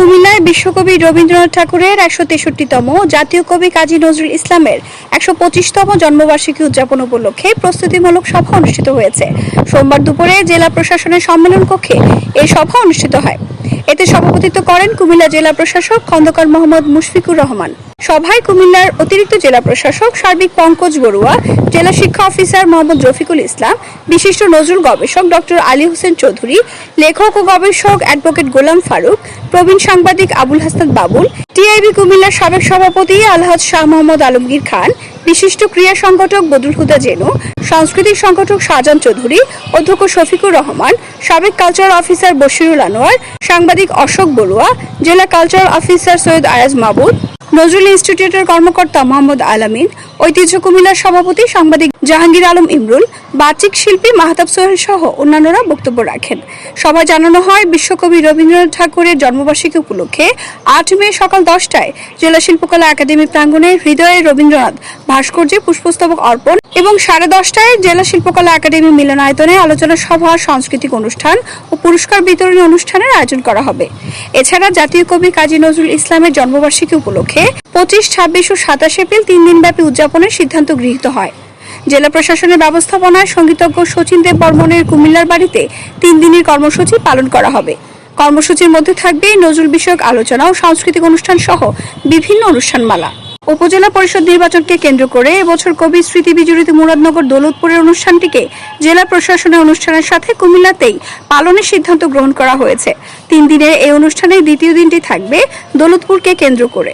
কুমিল্লায় বিশ্বকবি রবীন্দ্রনাথ ঠাকুরের একশো তেষট্টিতম জাতীয় কবি কাজী নজরুল ইসলামের একশো পঁচিশতম জন্মবার্ষিকী উদযাপন উপলক্ষে প্রস্তুতিমূলক সভা অনুষ্ঠিত হয়েছে। সোমবার দুপুরে জেলা প্রশাসনের সম্মেলন কক্ষে এই সভা অনুষ্ঠিত হয়। এতে সভাপতিত্ব করেন কুমিল্লা জেলা প্রশাসক খন্দকার মোহাম্মদ মুশফিকুর রহমান। সভায় কুমিল্লার অতিরিক্ত জেলা প্রশাসক সার্বিক পঙ্কজ বড়ুয়া, জেলা শিক্ষা অফিসার মোহাম্মদ রফিকুল ইসলাম, বিশিষ্ট নজরুল গবেষক ডক্টর আলী হোসেন চৌধুরী, লেখক ও গবেষক অ্যাডভোকেট গোলাম ফারুক, প্রবীণ সাংবাদিক আবুল হাসান বাবুল, টিআইবি কুমিল্লার সাবেক সভাপতি আলহাজ শাহ মোহাম্মদ আলমগীর খান, বিশিষ্ট ক্রীড়া সংগঠক বদুল হুদা জেনু, সাংস্কৃতিক সংগঠক শাহজান চৌধুরী, অধ্যক্ষ শফিকুর রহমান, সাবেক কালচারাল অফিসার বশিরুল আনোয়ার, সাংবাদিক অশোক বড়ুয়া, জেলা কালচারাল অফিসার সৈয়দ আয়াজ মাহবুব নজরুল ইনস্টিটিউটের কর্মকর্তা মোহাম্মদ আলামিন ঐতিহ্য কুমিল্লার সভাপতি সাংবাদিক জাহাঙ্গীর আলম ইমরুল, বাচিক শিল্পী মাহতাব সোহেল সহ অন্যান্যরা বক্তব্য রাখেন। সভায় জানানো হয় বিশ্বকবি রবীন্দ্রনাথ ঠাকুরের জন্মবার্ষিকী উপলক্ষে। আট মে সকাল দশটায় জেলা শিল্পকলা একাডেমি প্রাঙ্গণে হৃদয়ে রবীন্দ্রনাথ ভাস্কর্যে পুষ্পস্তবক অর্পণ এবং সাড়ে দশটায় জেলা শিল্পকলা একাডেমি মিলনায়তনে আলোচনা সভা, সাংস্কৃতিক অনুষ্ঠান ও পুরস্কার বিতরণী অনুষ্ঠানের আয়োজন করা হবে। এছাড়া জাতীয় কবি কাজী নজরুল ইসলামের জন্মবার্ষিকী উপলক্ষে পঁচিশ, ছাব্বিশ ও সাতাশ এপ্রিল তিন দিনব্যাপী উদযাপনের সিদ্ধান্ত গৃহীত হয়। জেলা প্রশাসনের ব্যবস্থাপনায় সঙ্গীতজ্ঞ শচীন দেব বর্মনের কুমিল্লার বাড়িতে তিন দিনের কর্মসূচি পালন করা হবে। কর্মসূচির মধ্যে থাকবে নজরুল বিষয়ক আলোচনা ও সাংস্কৃতিক অনুষ্ঠান সহ বিভিন্ন অনুষ্ঠানমালা। উপজেলা পরিষদ নির্বাচনকে কেন্দ্র করে এবছর কবি স্মৃতি বিজড়িত মুরাদনগর দৌলতপুরের অনুষ্ঠানটিকে জেলা প্রশাসনের অনুষ্ঠানের সাথে কুমিল্লাতেই পালনের সিদ্ধান্ত গ্রহণ করা হয়েছে। তিন দিনের এই অনুষ্ঠানের দ্বিতীয় দিনটি থাকবে দৌলতপুরকে কেন্দ্র করে।